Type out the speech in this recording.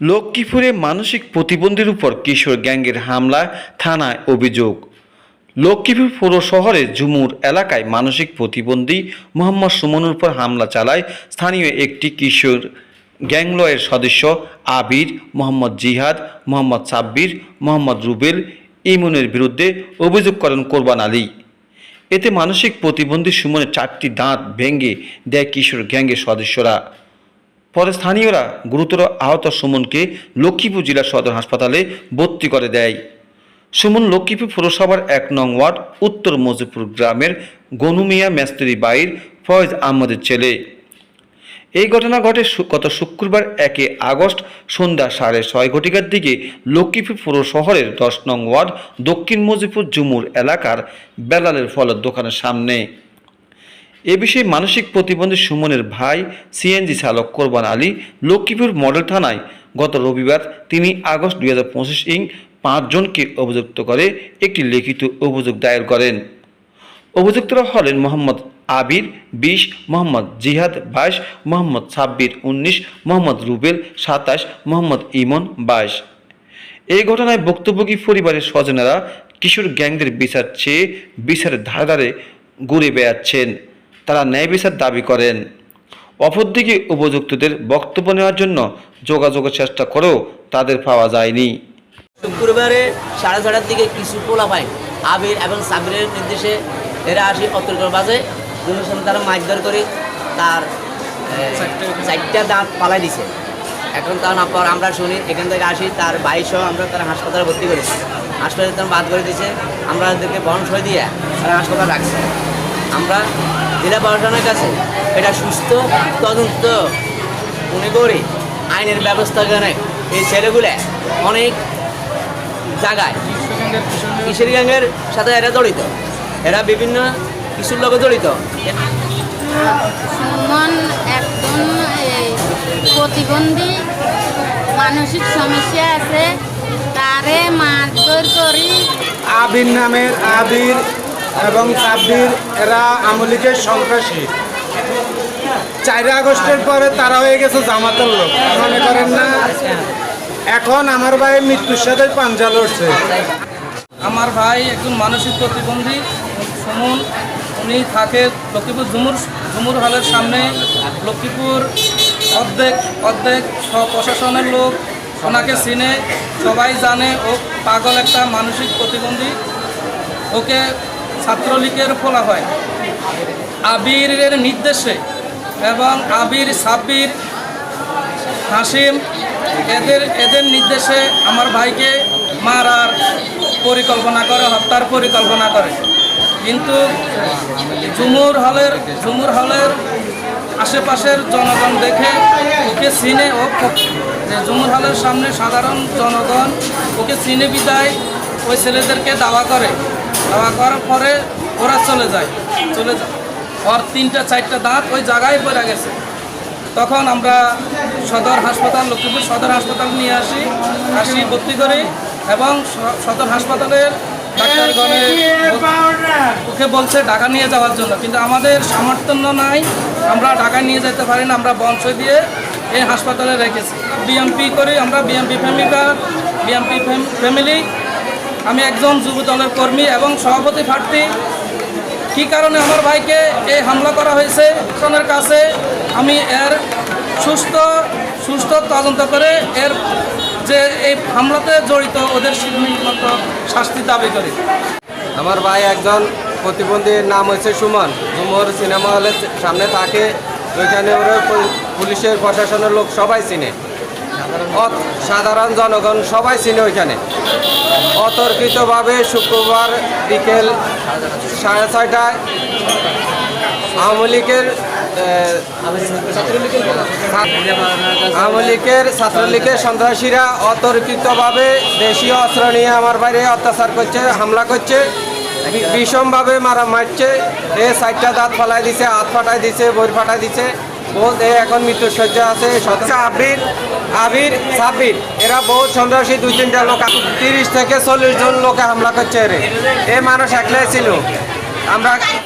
লক্ষ্মীপুরে মানসিক প্রতিবন্ধীর উপর কিশোর গ্যাংয়ের হামলায় থানায় অভিযোগ। লক্ষ্মীপুর পৌর শহরের ঝুমুর এলাকায় মানসিক প্রতিবন্ধী মোহাম্মদ সুমনের উপর হামলা চালায় স্থানীয় একটি কিশোর গ্যাংলয়ের সদস্য আবির, মোহাম্মদ জিহাদ, মোহাম্মদ সাব্বির, মোহাম্মদ রুবেল ইমনের বিরুদ্ধে অভিযোগ করেন কোরবান আলী। এতে মানসিক প্রতিবন্ধী সুমনের চারটি দাঁত ভেঙে দেয় কিশোর গ্যাংয়ের সদস্যরা। পরে স্থানীয়রা গুরুতর আহত সুমনকে লক্ষ্মীপুর জেলা সদর হাসপাতালে ভর্তি করে দেয়। সুমন লক্ষ্মীপুর পৌরসভার এক নং ওয়ার্ড, উত্তর মজিপুর গ্রামের গনুমিয়া মেস্ত্রি বাইর ফয়েজ আহমদের ছেলে। এই ঘটনা ঘটে গত শুক্রবার একে আগস্ট সন্ধ্যা সাড়ে ছয় ঘটিকার দিকে লক্ষ্মীপুর পৌর শহরের দশ নং ওয়ার্ড, দক্ষিণ মজিপুর জুমুর এলাকার বেলালের ফলের দোকানের সামনে। এ বিষয়ে মানসিক প্রতিবন্ধী সুমনের ভাই সিএনজি চালক কোরবান আলী লক্ষ্মীপুর মডেল থানায় গত রবিবার তিনি আগস্ট দুই হাজার পঁচিশ ইং পাঁচজনকে অভিযুক্ত করে একটি লিখিত অভিযোগ দায়ের করেন। অভিযুক্তরা হলেন মোহাম্মদ আবির বিশ, মোহাম্মদ জিহাদ বাইশ, মোহাম্মদ সাব্বির উনিশ, মোহাম্মদ রুবেল সাতাশ, মোহাম্মদ ইমন বাইশ। এই ঘটনায় ভুক্তভোগী পরিবারের স্বজনেরা কিশোর গ্যাংদের বিচার চেয়ে বিচারের ধারে ধারে ঘুরে বেড়াচ্ছেন। তারা ন্যায় বিচার দাবি করেন। অপরদিকে উপযুক্তদের বক্তব্য নেওয়ার জন্য যোগাযোগের চেষ্টা করেও তাদের পাওয়া যায়নি। শুক্রবারে সাড়ে ছটার দিকে কিছু পোলা পায় আবির এবং সাবিরের নির্দেশে এরা আসি অতর্কর বাজে। দুজনের সামনে তারা মারধর করে তার চারটা দাঁত পালাই দিছে। এখন তখন পর আমরা শুনি, এখান থেকে আসি, তার বাইশও আমরা তারা হাসপাতালে ভর্তি করেছি। হাসপাতালে তারা বাদ করে দিয়েছে আমরা ওদেরকে বরণ সই দিয়ে তারা হাসপাতালে রাখছে। আমরা জেলা প্রশাসনের কাছে এটা সুস্থ তদন্ত মনে করি আইনের ব্যবস্থা করে এই ছেলেগুলো অনেক জায়গায় কিশোরী গ্যাংয়ের সাথে এরা জড়িত এরা বিভিন্ন কিছুর লোক জড়িত। সুমন একজন প্রতিবন্ধী মানসিক সমস্যা আছে তারে মারধর করি। আবির নামের আবির এবং সাব্বির এরা আমলিকের সন্ত্রাসী। চার আগস্টের পরে তারা হয়ে গেছে জামাতের লোক। মনে করেন না? এখন আমার ভাই মৃত্যুর সাথে পাঞ্জা লড়ছে। আমার ভাই একজন মানসিক প্রতিবন্ধী, সুমন। উনি থাকে লক্ষ্মীপুর ঝুমুর ঝুমুর হলের সামনে লক্ষ্মীপুর। অর্ধেক অর্ধেক প্রশাসনের লোক। ওনাকে চিনে, সবাই জানে ও পাগল একটা মানসিক প্রতিবন্ধী। ওকে ছাত্রলীগের ফোলা হয় আবিরের নির্দেশে এবং আবির সাব্বির হাসিম এদের এদের নির্দেশে আমার ভাইকে মারার পরিকল্পনা করে, হত্যার পরিকল্পনা করে। কিন্তু ঝুমুর হলের ঝুমুর হলের আশেপাশের জনগণ দেখে ওকে চিনে ও যে ঝুমুর হলের সামনে সাধারণ জনগণ ওকে চিনে বিদায় ওই ছেলেদেরকে দাওয়া করে। দাওয়া করার পরে ওরা চলে যায়। চলে যায়। ওর তিনটা, চারটা দাঁত ওই জায়গায় পড়ে গেছে। তখন আমরা সদর হাসপাতাল, লক্ষ্মীপুর সদর হাসপাতাল নিয়ে আসি। আসি ভর্তি করি এবং সদর হাসপাতালের ওকে বলছে ঢাকা নিয়ে যাওয়ার জন্য। কিন্তু আমাদের সামর্থ্য নাই, আমরা ঢাকা নিয়ে যেতে পারি না, আমরা বংশ দিয়ে এই হাসপাতালে রেখেছি। বিএমপি করি আমরা বিএমপি ফ্যামিলিটা বিএমপি ফ্যামিলি আমি একজন যুব দলের কর্মী এবং সভাপতি প্রার্থী। কি কারণে আমার ভাইকে এই হামলা করা হয়েছে? প্রশাসনের কাছে আমি এর সুস্থ সুস্থ তদন্ত করে এর যে এই হামলাতে জড়িত ওদের সিদ্ধান্ত শাস্তি দাবি করি। আমার ভাই একজন প্রতিবন্ধীর নাম হয়েছে সুমন। সুমর সিনেমা হলের সামনে থাকে। ওইখানে ওরা পুলিশের প্রশাসনের লোক সবাই চিনে। সাধারণ জনগণ সবাই চিনে ওইখানে। অতর্কিতভাবে শুক্রবার বিকেল সাড়ে ছয়টায় আওয়ামী লীগের আওয়ামী লীগের ছাত্রলীগের সন্ত্রাসীরা অতর্কিতভাবে দেশীয় অস্ত্র নিয়ে আমার বাইরে অত্যাচার করছে, হামলা করছে বি- ভীষণভাবে মারা মারছে। এ চারটা দাঁত ফালাই দিছে, হাত ফাটাই দিছে, বই ফাটাই দিছে। বহুত এখন মৃত্যুসজ্জা আছে সদস্য আবির? আবির সাবির এরা বহুত সন্ত্রাসী দুই তিনটা লোক তিরিশ থেকে চল্লিশ জন লোকে হামলা করছে এরে। এ মানুষ একলাই ছিল। আমরা